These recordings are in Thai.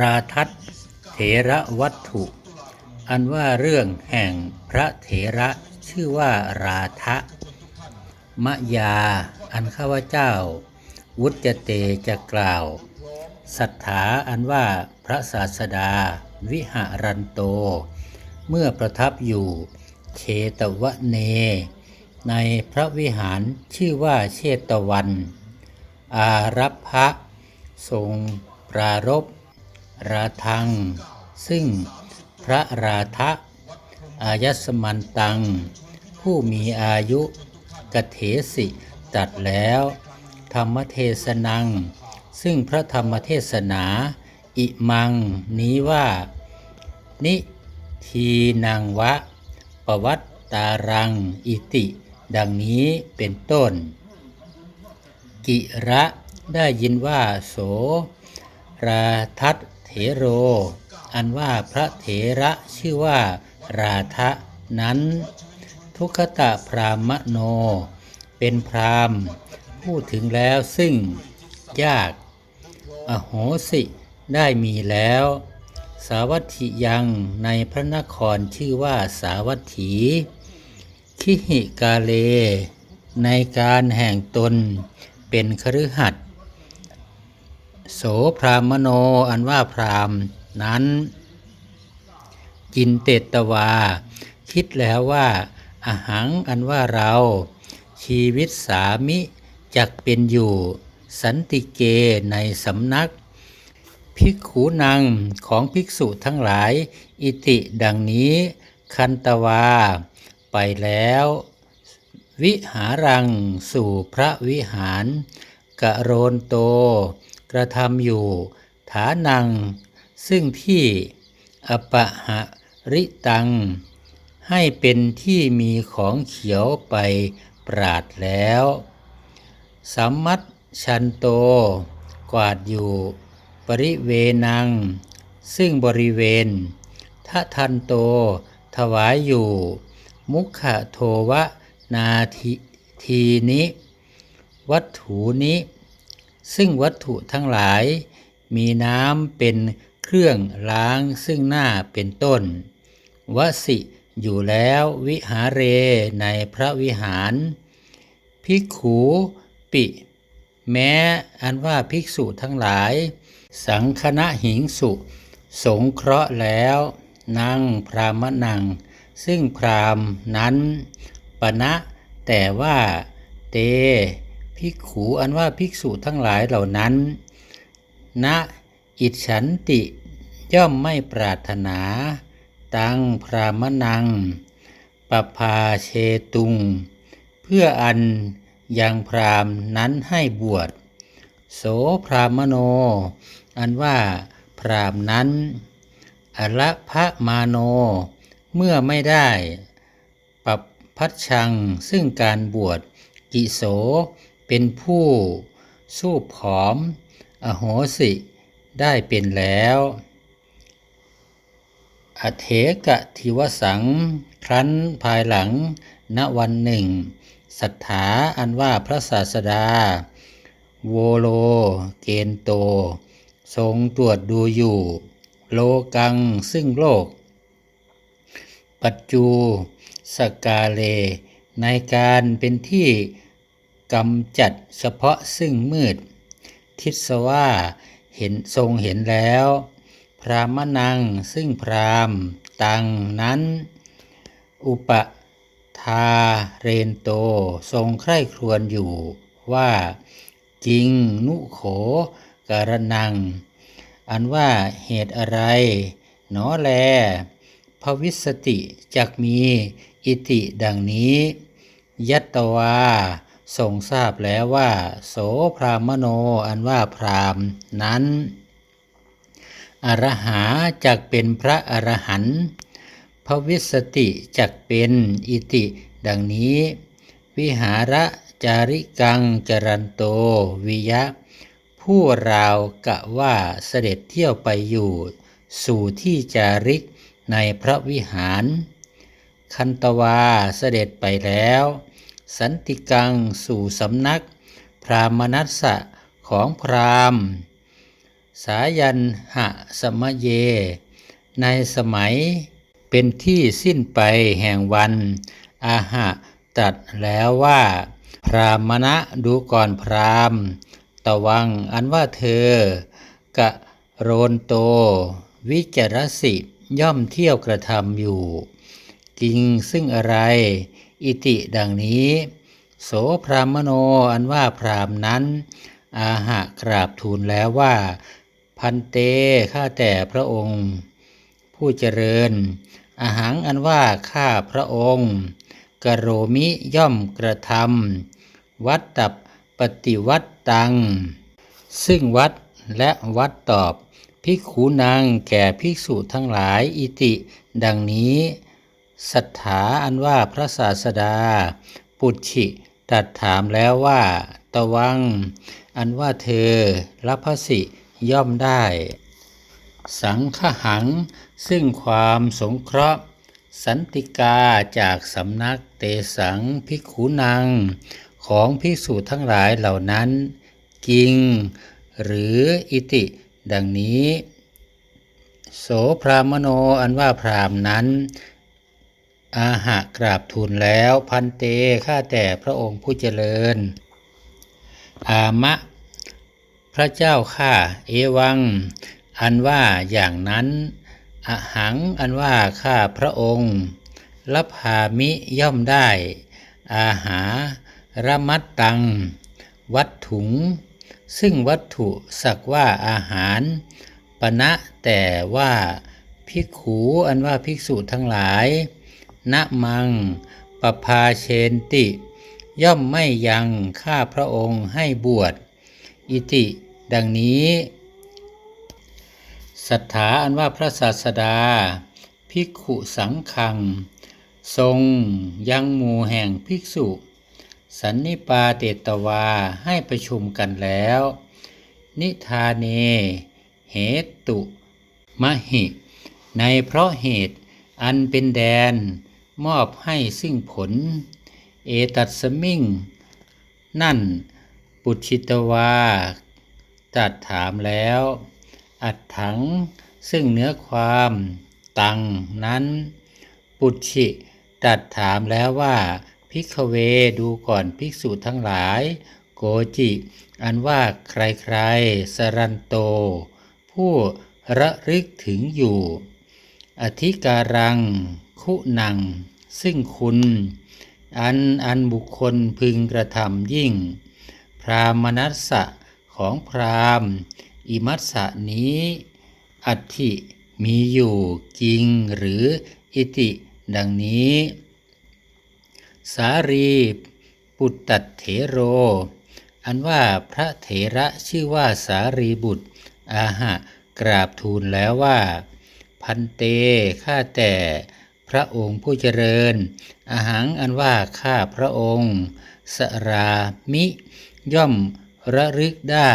ราทัศเถระวัตถุ อันว่าเรื่องแห่งพระเถระชื่อว่าราทะมะยา อันข้าพเจ้า วุจเตจะกล่าวศรัทธาอันว่าพระศาสดา วิหารันโต เมื่อประทับอยู่เชตวะเน ในพระวิหารชื่อว่าเชตวัน อารัพะทรงปรารบ ราทัง ซึ่งพระราทะอายสมันตัง ผู้มีอายุกเถสิตัดแล้ว ธรรมเทศนัง ซึ่งพระธรรมเทศนา อิมังนี้ว่า นิทีนังวะปวัตตารัง อิติ ดังนี้เป็นต้น กิระได้ยินว่าโสราทัต เถโร อันว่าพระเถระชื่อว่า ราทะนั้น ทุกขตะพรามโน เป็นพรามพูดถึงแล้วซึ่งยาก อโหสิได้มีแล้ว สาวัตถิยังในพระนครชื่อว่าสาวัตถี คิหิกาเล ในการแห่งตนเป็นคฤหัสถ์ โสพรามโนอันว่าพรามนั้น จินเตตวา คิดแล้วว่าอาหังอันว่าเรา ชีวิตสามิจักเป็นอยู่ สันติเกในสำนัก ภิกขุนังของภิกษุทั้งหลาย อิติดังนี้ คันตวา ไปแล้ว วิหารังสู่พระวิหาร กะโรนโต กระทำอยู่ ฐานัง ซึ่งที่อปะหะริตัง ให้เป็นที่มีของเขียวไปปราดแล้วสัมมัตชันโต กวาดอยู่ ปริเวนัง ซึ่งบริเวณทะทันโต ถวายอยู่ มุขโทวะนาทีทีนิ วัตถุนิ ซึ่งวัตถุทั้งหลาย มีน้ำเป็นเครื่องล้างซึ่งหน้าเป็นต้น วสิอยู่แล้ววิหาเรในพระวิหาร ภิกขูปิ แม้อันว่าภิกษุทั้งหลาย สังคณะหิงสุ สงเคราะห์แล้วนั่งพรามนัง ซึ่งพรามนั้นปณะแต่ว่าเต ภิกขูอันว่าภิกษุทั้งหลายเหล่านั้น ณอิจฉันติย่อมไม่ปรารถนา ตังพรามนังปภาเชตุง เพื่ออันยังพรามนั้นให้บวช โสพรามโน อันว่าพรามนั้น อละพะมาโน เมื่อไม่ได้ ปรับพัดชังซึ่งการบวชกิโส เป็นผู้สู้ผอม อโหสิได้เป็นแล้ว อเถกะทิวสัง ครั้นภายหลัง ณวันหนึ่งศรัทธาอันว่าพระศาสดา โวโล เกนโต ทรงตรวจดูอยู่ โลกังซึ่งโลก ปัจจูสกาเล ในการเป็นที่ กำจัดเฉพาะซึ่งมืด ทิศว่าเห็นทรงเห็นแล้ว พรามนังซึ่งพรามตังนั้น อุปทาเรนโตทรงใคร่ครวญอยู่ว่าจริงนุโขการนัง อันว่าเหตุอะไรหนอแลภวิสติจักมีอิติดังนี้ ยัตตวา ทรงทราบแล้วว่า โสพรามโนอันว่าพรามนั้น อรหาจักเป็นพระอรหันต์ภวิสติจักเป็นอิติ ดังนี้ วิหาระจาริกังจรันโตวิยะ ผู้ราวกะว่าเสด็จเที่ยวไปอยู่ สู่ที่จาริกในพระวิหาร คันตวาเสด็จไปแล้ว สันติกังสู่สำนัก พรามนัสสะของพรามสายันหะสมะเย ในสมัยเป็นที่สิ้นไปแห่งวัน อาหะตัดแล้วว่า พรามณะดูก่อนพรามตะวังอันว่าเธอกะโรนโต วิจารสิย่อมเที่ยวกระทำอยู่ กิงซึ่งอะไร อิติดังนี้ โสพรามโนอันว่าพรามนั้น อาหะกราบทูลแล้วว่า พันเตข้าแต่พระองค์ ผู้เจริญ อาหารอันว่าข้าพระองค์กโรมิย่อมกระทำวัดตับปฏิวัตตัง ซึ่งวัดและวัดตอบภิกขุนางแก่ภิกษุทั้งหลายอิติ ดังนี้ สัทธาอันว่าพระศาสดา ปุจฉิตัดถามแล้วว่า ตวัง อันว่าเธอรับพสิย่อมได้ สังฆหัง ซึ่งความสงเคราะห์ สันติกาจากสำนักเตสังภิขุนัง ของภิกษุทั้งหลายเหล่านั้น กิง หรืออิติ ดังนี้ โสพรามโนอันว่าพรามนั้น อาหะกราบทูลแล้วพันเตข้าแต่พระองค์ผู้เจริญ อามะ พระเจ้าข้าเอวัง อันว่าอย่างนั้น อหังอันว่าข้าพระองค์รับพามิย่อมได้ อาหาระมัดตัง วัตถุง ซึ่งวัตถุสักว่าอาหาร ปณะแต่ว่าภิกขูอันว่าภิกษุทั้งหลาย ณมังปภาเชนติ ย่อมไม่ยังข้าพระองค์ให้บวช อิติ ดังนี้ศรัทธาอันว่าพระศาสดา ภิกขุสังคัง ทรงยังหมู่แห่งภิกษุ สันนิปาเตตวาให้ประชุมกันแล้ว นิทาเน เหตุมหิ ในเพราะเหตุอันเป็นแดน มอบให้ซึ่งผล เอตัสมิงนั่น ปุชิตวาตัดถามแล้ว อัดถังซึ่งเนื้อความตังนั้น ปุชิตัดถามแล้วว่าพิกเวดูก่อนภิกษุทั้งหลาย โกจิ อันว่าใครๆสรันโต ผู้ระลึกถึงอยู่ อธิการัง คุณัง ซึ่งคุณ อันอันบุคคลพึงกระทำยิ่ง พรามนัสสะของพรามอิมัสสะนี้ อัติมีอยู่จริงหรืออิติดังนี้ สารีปุตตัดเถโร อันว่าพระเถระชื่อว่าสารีบุตร อาหะกราบทูลแล้วว่า พันเตข้าแต่ ระองค์ผู้เจริญ อาหารอันว่าข้าพระองค์ สรามิ ย่อมระลึกได้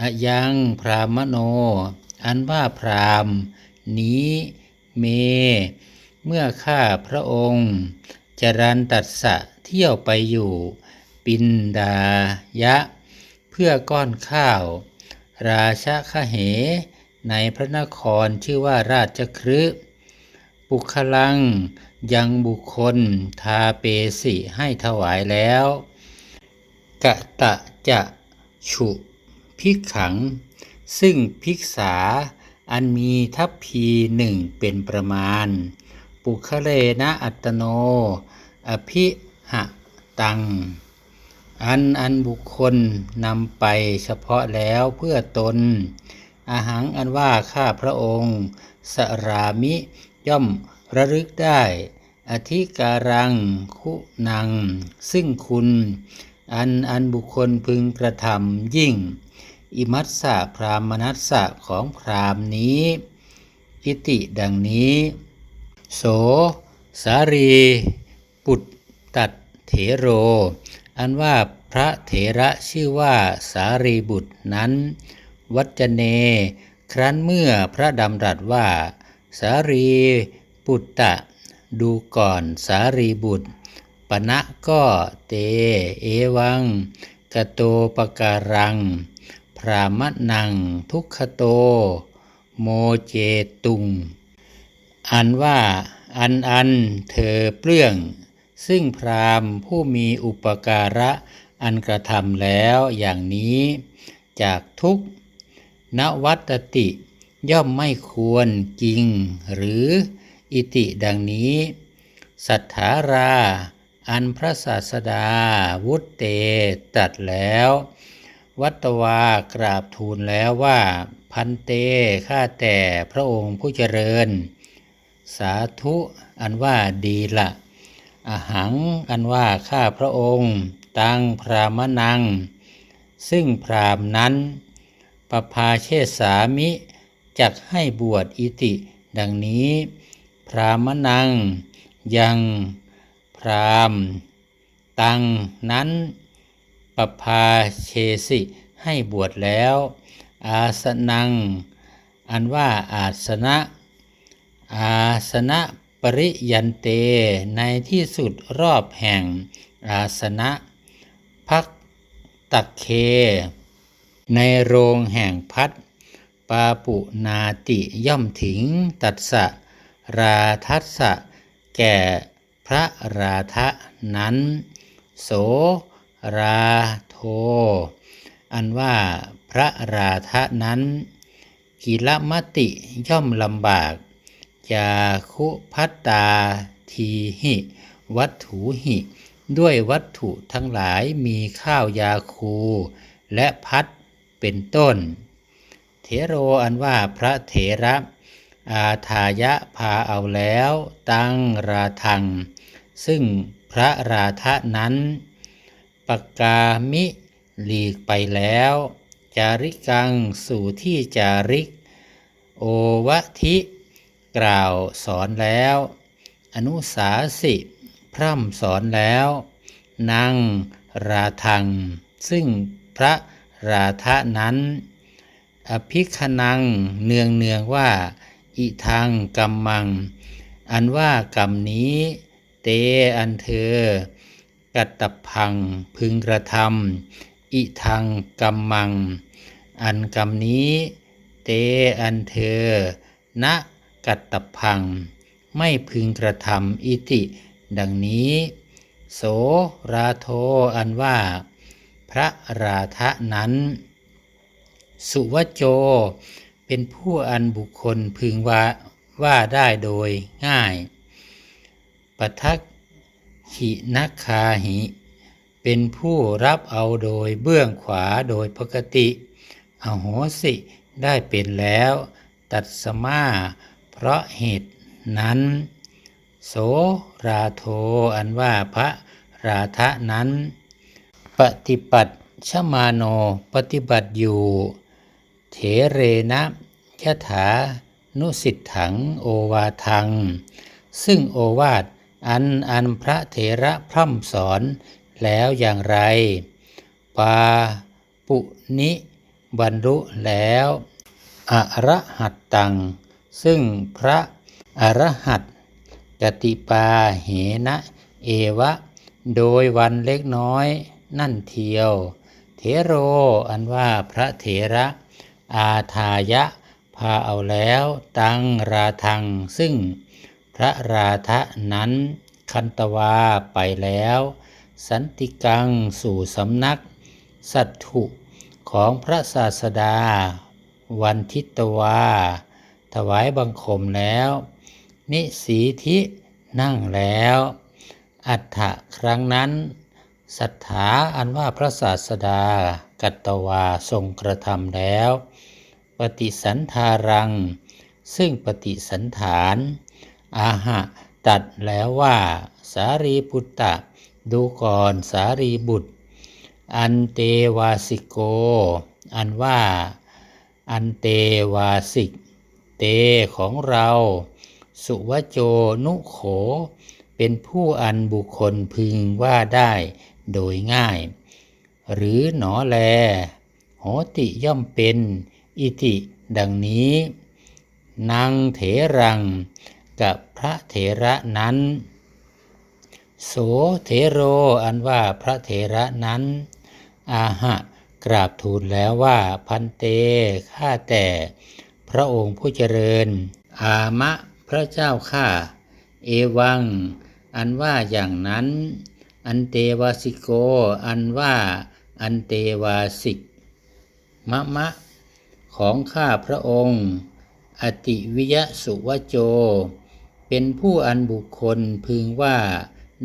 อายังพรามโน อันว่าพรามนี้เม เมื่อข้าพระองค์จรันตัดสะเที่ยวไปอยู่ ปินดายะ เพื่อก้อนข้าว ราชคเห ในพระนครชื่อว่าราชครึ ปุคลัง ยังบุคคล ทาเปสิให้ถวายแล้วกะตะจะฉุพิกขัง ซึ่งพิกษาอันมีทัพพีหนึ่งเป็นประมาณ ปุคเลนะอัตโน อภิหะตัง อันอันบุคคลนำไปเฉพาะแล้วเพื่อตนอาหารอันว่าข้าพระองค์ สรามิ ย่อมระลึกได้ อธิการัง คุณัง ซึ่งคุณ อันอันบุคคลพึงกระทำยิ่ง อิมัสสะพรามนัสสะของพรามนี้อิติดังนี้ โส สารี ปุตตัดเถโร อันว่าพระเถระชื่อว่าสารีบุตรนั้น วัจเน ครั้นเมื่อพระดำรัสว่า สารีปุตตะ ดูก่อนสารีบุตร ปณะก็เต เอวัง กโตปการัง พรามะนัง ทุกขโต โมเจตุง อันว่าอันอันเธอเปลื้อง ซึ่งพรามผู้มีอุปการะอันกระทำแล้วอย่างนี้ จากทุกนวัตติ ย่อมไม่ควรจริงหรืออิติดังนี้ สัทธารา อันพระศาสดา วุตเตตัดแล้ว วัตวากราบทูลแล้วว่าพันเตข้าแต่พระองค์ผู้เจริญ สาธุอันว่าดีละอาหังอันว่าข้าพระองค์ ตังพรามนัง ซึ่งพรามนั้นปภาเชษสามิ จักให้บวชอิติ ดังนี้ พรามนัง ยังพรามตังนั้นปภาเชสิให้บวชแล้ว อาสนัง อันว่าอาสนะ อาสนะปริยันเตในที่สุดรอบแห่ง อาสนะพักตักเค ในโรงแห่งพัด ปาปุนาติย่อมถึงตัสะราทัสะแก่พระราทะนั้น โสราโท อันว่าพระราทะนั้น กิลมติย่อมลำบากจาคุพัตตาทีหิ วัตถุหิ ด้วยวัตถุทั้งหลายมีข้าวยาคู และพัดเป็นต้น เทโรอันว่าพระเถระ อาทายะพาเอาแล้ว ตั้งราทัง ซึ่งพระราทะนั้นปกามิหลีกไปแล้ว จาริกังสู่ที่จาริก โอวะทิ กล่าวสอนแล้ว อนุสาสิพร่ำสอนแล้วนางราทัง ซึ่งพระราทะนั้น อภิคนังเนืองเนืองว่า อิทังกัมมัง อันว่ากรรมนี้ เตอันเธอ กัตตพังพึงกระทำอิทังกัมมัง อันกรรมนี้ เตอันเธอ ณกัตตพัง ไม่พึงกระทำอิติ ดังนี้ โสราโทอันว่า พระราทะนั้น สุวโจ เป็นผู้อันบุคคลพึงว่าว่าได้โดยง่ายปทักขินักคาหิ เป็นผู้รับเอาโดยเบื้องขวาโดยปกติ อโหสิได้เป็นแล้ว ตัดสมา เพราะเหตุนั้น โสราโทอันว่าพระราทะนั้น ปฏิปัติชมาโนปฏิบัติอยู่ เถเรนะยถานุสิทถังโอวาทัง ซึ่งโอวาทอันอันพระเถระพร่ำสอนแล้วอย่างไร ปาปุนิบรรลุแล้วอรหัตตัง ซึ่งพระอรหัตกติปาเหนะเอวะ โดยวันเล็กน้อยนั่นเทียวเถโรอันว่าพระเถระ อาทายะ พาเอาแล้ว ตั้งราทัง ซึ่งพระราทะนั้น คันตวาไปแล้ว สันติกังสู่สำนัก สัตถุของพระศาสดา วันทิตวา ถวายบังคมแล้ว นิสีทินั่งแล้ว อัฏฐะครั้งนั้นศรัทธาอันว่าพระศาสดา กัตตวาทรงกระทำแล้ว ปฏิสันทารัง ซึ่งปฏิสันฐาน อาหะตัดแล้วว่า สารีปุตตะ ดูก่อนสารีบุตร อันเตวาสิโก อันว่า อันเตวาสิก เตของเรา สุวโจนุโข เป็นผู้อันบุคคลพึงว่าได้โดยง่าย หรือหนอแล โหติย่อมเป็น อิติดังนี้ นางเถรัง กับพระเถระนั้น โสเถโรอันว่าพระเถระนั้น อาหะกราบทูลแล้วว่าพันเตข้าแต่พระองค์ผู้เจริญ อามะพระเจ้าข้าเอวัง อันว่าอย่างนั้น อันเตวสิโก อันว่า อันเตวาสิก มะมะ ของข้าพระองค์ อติวิยสุวโจ เป็นผู้อันบุคคลพึงว่า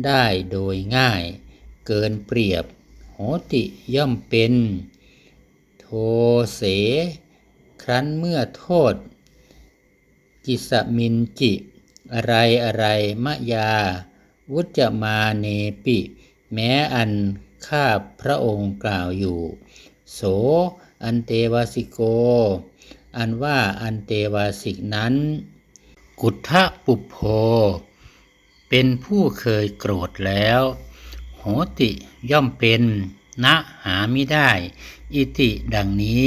ได้โดยง่าย เกินเปรียบ โหติย่อมเป็น โทเส ครั้นเมื่อโทษ กิสมินจิ อะไรอะไรมะยา วุจมาเนปิ แม้อัน ข้าพระองค์กล่าวอยู่ โส อันเตวาสิโก อันว่าอันเตวาสิกนั้น กุทธปุพโพเป็นผู้เคยโกรธแล้ว โหติย่อมเป็นณหาไม่ได้ อิติดังนี้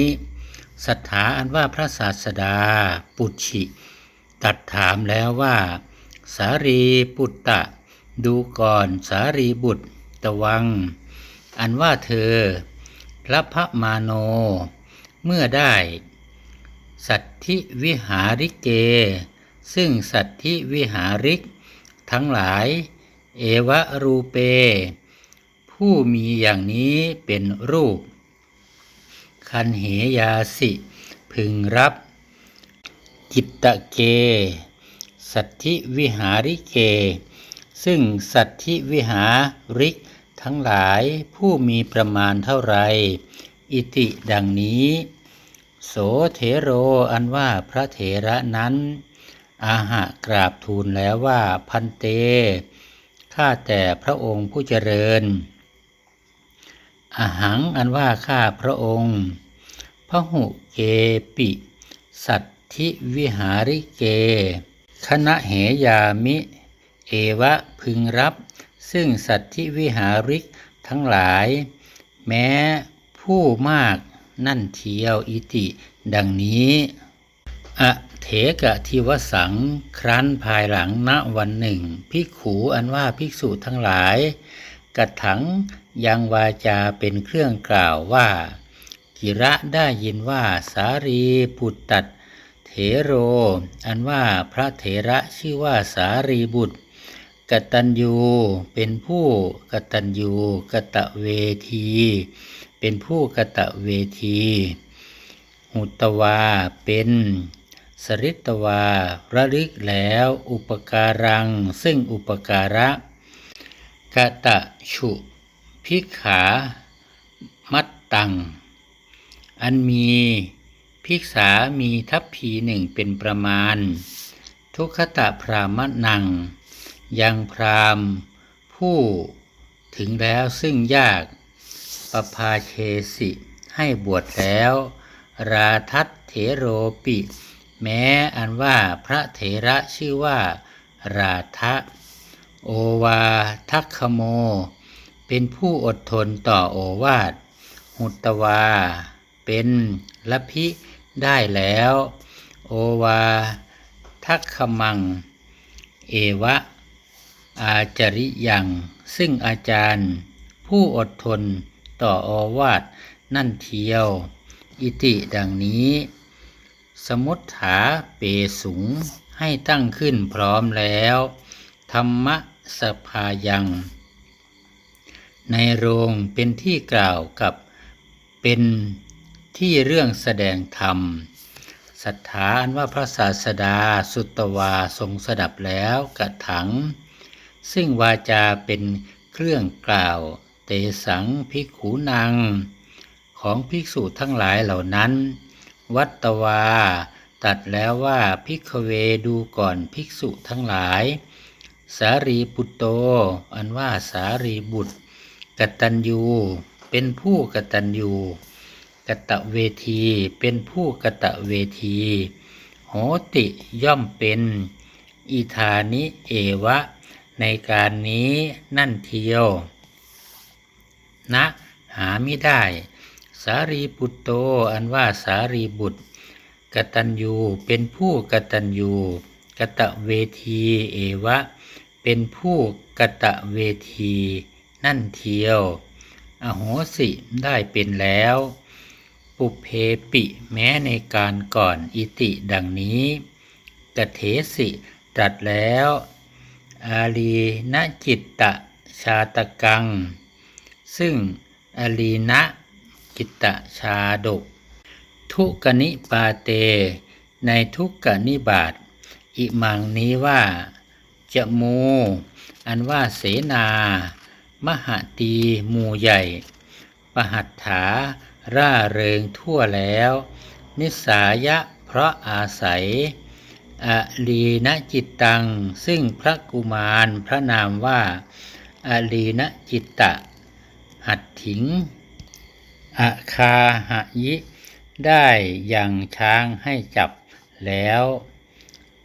สัทธาอันว่าพระศาสดาปุชิตัดถามแล้วว่า สารีปุตตะ ดูก่อนสารีบุตรตะวัง อันว่าเธอรัพมาโน เมื่อได้ สัตธิวิหาริเก ซึ่งสัตธิวิหาริก ทั้งหลาย เอวะรูเป ผู้มีอย่างนี้เป็นรูป คันเหยาสิ พึงรับกิตตะเก สัตธิวิหาริเก ซึ่งสัตธิวิหาริก ทั้งหลายผู้มีประมาณเท่าไร อิติดังนี้ โสเถโรอันว่าพระเถระนั้น อาหะกราบทูลแล้วว่าพันเต ข้าแต่พระองค์ผู้เจริญ อาหังอันว่าข้าพระองค์พระหุเกปิ สัตธิวิหาริเก คณะเหยามิ เอวะพึงรับ ซึ่งสัตธิวิหาริกทั้งหลาย แม้ผู้มากนั่นเทียวอิติดังนี้อเถกะทิวสังครั้นภายหลังณวันหนึ่งภิกขูอันว่าภิกษุทั้งหลาย กัดถังยังวาจาเป็นเครื่องกล่าวว่า กิระได้ยินว่าสารีปุตตัดเถโร อันว่าพระเถระชื่อว่าสารีบุตร กตัญญูเป็นผู้กตัญญูกตะเวที เป็นผู้กตะเวที หุตวาเป็นสริตวาระลึกแล้วอุปการัง ซึ่งอุปการะกะตะฉุพิกขา มัตตัง อันมีภิกษามีทัพพีหนึ่งเป็นประมาณ ทุกขตะพรามนัง ยังพรามผู้ถึงแล้วซึ่งยากปภาเคสิให้บวชแล้ว ราทัตเถโรปิ แม้อันว่าพระเถระชื่อว่า ราทะโอวาทัคคโม เป็นผู้อดทนต่อโอวาท หุตวา เป็นละพิได้แล้ว โอวาทัคขมัง เอวะ อาจาริยัง ซึ่งอาจารย์ ผู้อดทนต่ออวาทนั่นเทียว อิติดังนี้ สมุทฐาเปสุงให้ตั้งขึ้นพร้อมแล้ว ธรรมสภายัง ในโรงเป็นที่กล่าวกับเป็นที่เรื่องแสดงธรรมศรัทธาอันว่าพระศาสดาสุตวาทรงสดับแล้วกระถัง ซึ่งวาจาเป็นเครื่องกล่าว เตสังภิกขุนางของภิกษุทั้งหลายเหล่านั้น วัตตวา ตัดแล้วว่าภิกขเวดูก่อนภิกษุทั้งหลาย สารีปุตโต อันว่าสารีบุตรกตัญญูเป็นผู้กตัญญูกตะเวทีเป็นผู้กตะเวที โหติย่อมเป็น อิธานิเอวะ ในการนี้นั่นเทียว นะ หาไม่ได้ สารีปุตโตอันว่าสารีบุตรกตัญญูเป็นผู้กตัญญูกตะเวทีเอวะ เป็นผู้กตะเวที นั่นเทียว อโหสิได้เป็นแล้ว ปุเพปิแม้ในการก่อนอิติดังนี้กเถสิตรัสแล้ว อาลีนจิตตชาตกัง ซึ่งอาลีนะจิตตชาดก ทุกนิปาเต ในทุกกนิบาตอิมังนี้ว่า จะมู อันว่าเสนา มหาตีมูใหญ่ ปหัตถา ร่าเริงทั่วแล้ว นิสายะเพราะอาศัย อลีนจิตตัง ซึ่งพระกุมารพระนามว่าอลีนจิตตะ หัดถิงอาคาหะยิ ได้ยังช้างให้จับแล้ว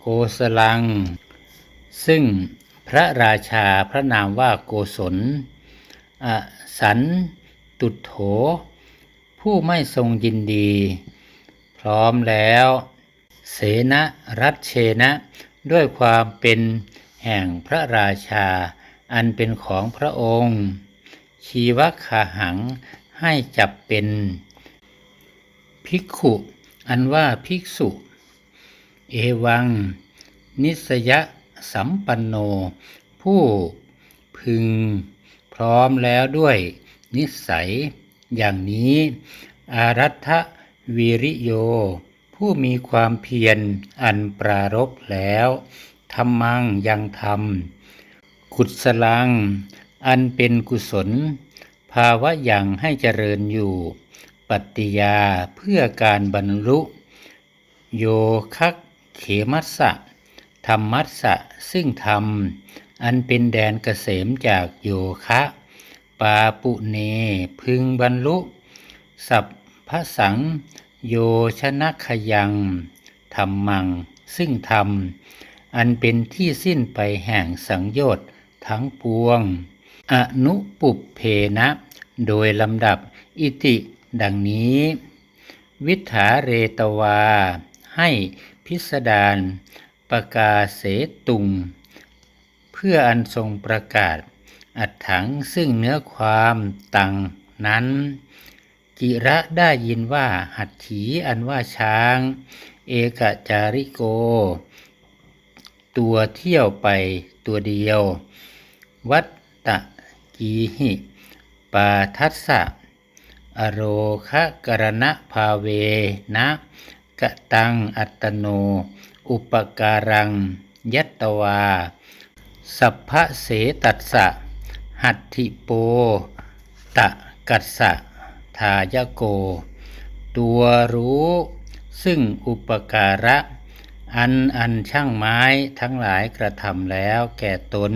โกสลัง ซึ่งพระราชาพระนามว่าโกศลอสันตุโถ ผู้ไม่ทรงยินดี พร้อมแล้ว เสนรัชเชนะ ด้วยความเป็นแห่งพระราชา อันเป็นของพระองค์ ชีวขาหังให้จับเป็น ภิกขุ อันว่าภิกษุ เอวัง นิสยะสัมปันโน ผู้พึงพร้อมแล้วด้วยนิสัยอย่างนี้ อารัฐวิริโย ผู้มีความเพียรอันปรารบแล้วธรรมังยังธรรม กุศลัง อันเป็นกุศล ภาวะอย่างให้เจริญอยู่ ปัตติยาเพื่อการบรรลุ โยคักเขมัสสะธรรมัสสะซึ่งธรรม อันเป็นแดนเกษมจากโยคะ ปาปุเนพึงบรรลุ สัพพสัง โยชนะขยังธรรมัง ซึ่งธรรม อันเป็นที่สิ้นไปแห่งสังโยชน์ทั้งปวง อนุปุปเพนะ โดยลำดับอิติดังนี้ วิถาเรตวา ให้พิสดารประกาศเสตุง เพื่ออันทรงประกาศ อัดถังซึ่งเนื้อความตังนั้น กิระได้ยินว่าหัตถีอันว่าช้าง เอกจาริโก ตัวเที่ยวไปตัวเดียว วัตตะกีหิปาทัสสะอโรคะกรณภาเวนะกะตังอัตโน อุปการัง ยัตตวา สัพพะเสตัสสะหัตถิโป ตะกัสสะ ทายโก ตัวรู้ ซึ่งอุปการะ อันอันช่างไม้ทั้งหลายกระทำแล้วแก่ตน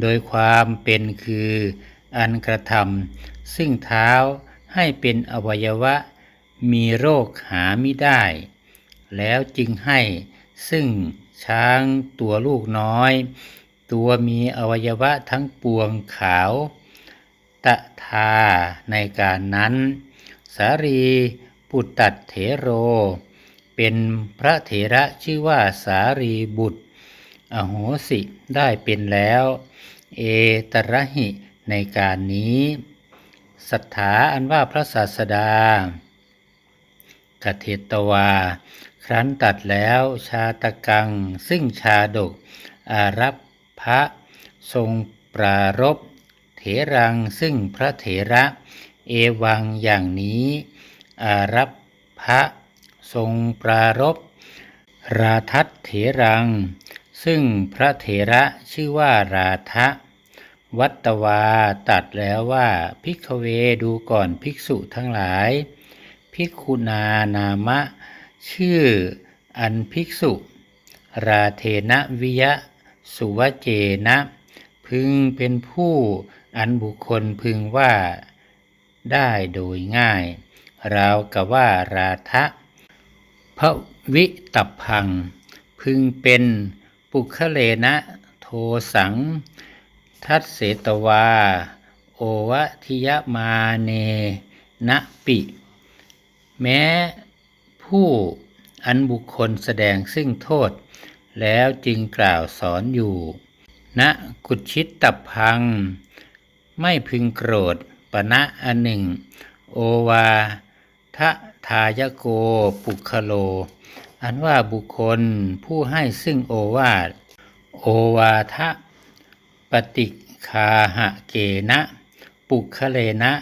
โดยความเป็นคืออันกระทำซึ่งเท้าให้เป็นอวัยวะ มีโรคหาไม่ได้ แล้วจึงให้ซึ่งช้างตัวลูกน้อย ตัวมีอวัยวะทั้งปวงขาว ตะทาในการนั้น สารีปุตตเถโร เป็นพระเถระชื่อว่าสารีบุตร อโหสิได้เป็นแล้ว เอตระหิในการนี้ศรัทธาอันว่าพระศาสดากเทตวา ครั้นตัดแล้วชาตกัง ซึ่งชาดกอารับพระทรงปรารบ เถรังซึ่งพระเถระ เอวังอย่างนี้อารับพระทรงปรารบราทัตเถรัง ซึ่งพระเถระชื่อว่าราทะวัตวาตัดแล้วว่าภิกขเวดูก่อนภิกษุทั้งหลาย ภิกขุนานามะ ชื่ออันภิกษุ ราเทนะวิยะ สุวเจนะ พึงเป็นผู้ อันบุคคลพึงว่าได้โดยง่าย ราวกับว่าราทะพระวิตับพัง พึงเป็นปุคเลนะโทสัง ทัตเสตวา โอวทิยมาเนนะปิ แม้ผู้อันบุคคลแสดงซึ่งโทษ แล้วจึงกล่าวสอนอยู่ณกุชิตตับพัง ไม่พึงโกรธปณะอันหนึ่ง โอวาทะทายโกปุคโล อันว่าบุคคลผู้ให้ซึ่งโอวาทโอวาทะปฏิคาหะเกนะ ปุคเลนะ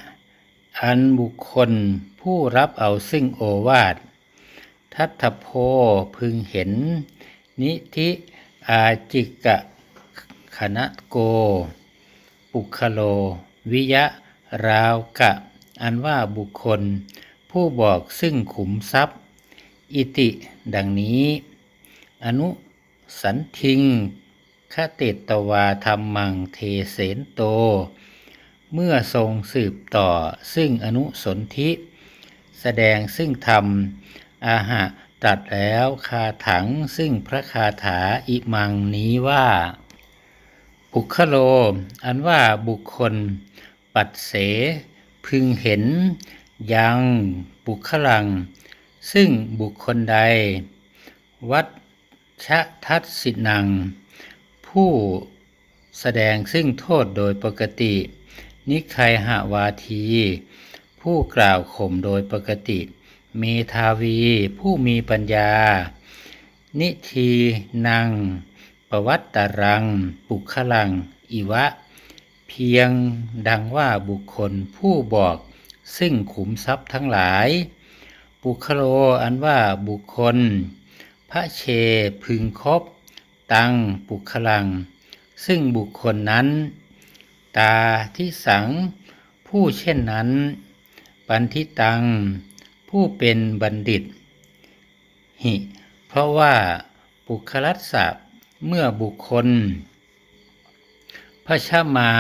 อันบุคคลผู้รับเอาซึ่งโอวาททัตโพพึงเห็น นิธิอาจิกะขณะโก ปุคโล วิยะ ราวกะ อันว่าบุคคล ผู้บอกซึ่งขุมทรัพย์ อิติ ดังนี้ อนุสันทิงคเตตวาธรรมังเทเสนโต เมื่อทรงสืบต่อซึ่งอนุสนธิ แสดงซึ่งธรรม อาหะตัดแล้วคาถังซึ่งพระคาถาอิมังนี้ว่า ปุคโล อันว่าบุคคล ปัดเส พึงเห็น ยังบุคลัง ซึ่งบุคคลใด วัดชะทัศสินัง ผู้แสดงซึ่งโทษโดยปกติ นิไคหาวาที ผู้กล่าวข่มโดยปกติ เมทาวี ผู้มีปัญญา นิทีนัง ปวัตตรัง ปุคลัง อิวะ เพียงดังว่าบุคคลผู้บอกซึ่งขุมทรัพย์ทั้งหลาย ปุคโลอันว่าบุคคล พระเชพึงครบตังปุคลัง ซึ่งบุคคลนั้น ตาที่สัง ผู้เช่นนั้น ปันทิตัง ผู้เป็นบัณฑิต หิ เพราะว่าปุคลัสสะ เมื่อบุคคลพระชมา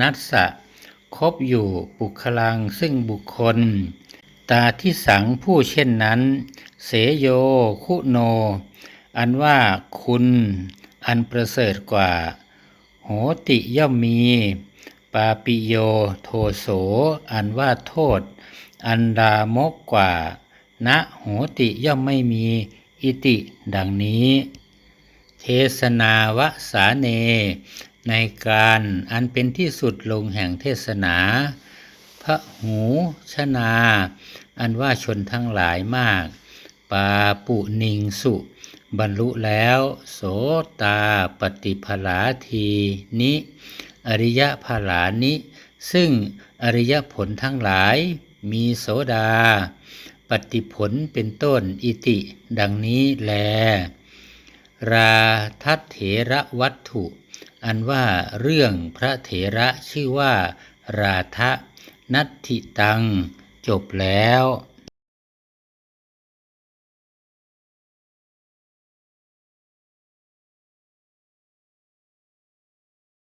นัสสะคบอยู่ปุคลังซึ่งบุคคล ตาที่สังผู้เช่นนั้น เสโยคุโน อันว่าคุณอันประเสริฐกว่า โหติย่อมมี ปาปิโยโทโส อันว่าโทษ อันดามกกว่าณโหติย่อมไม่มี อิติดังนี้ เทศนาวสาเน ในการอันเป็นที่สุดลงแห่งเทศนา พระหูชนา อันว่าชนทั้งหลายมาก ปาปุนิงสุ บรรลุแล้ว โสตาปฏิภลาทีนิ อริยภาลานิ ซึ่งอริยผลทั้งหลายมีโสดา ปฏิผลเป็นต้นอิติ ดังนี้แล ราทัตเถระวัตถุ อันว่าเรื่องพระเถระชื่อว่า ราทะนัตถิตัง จบแล้ว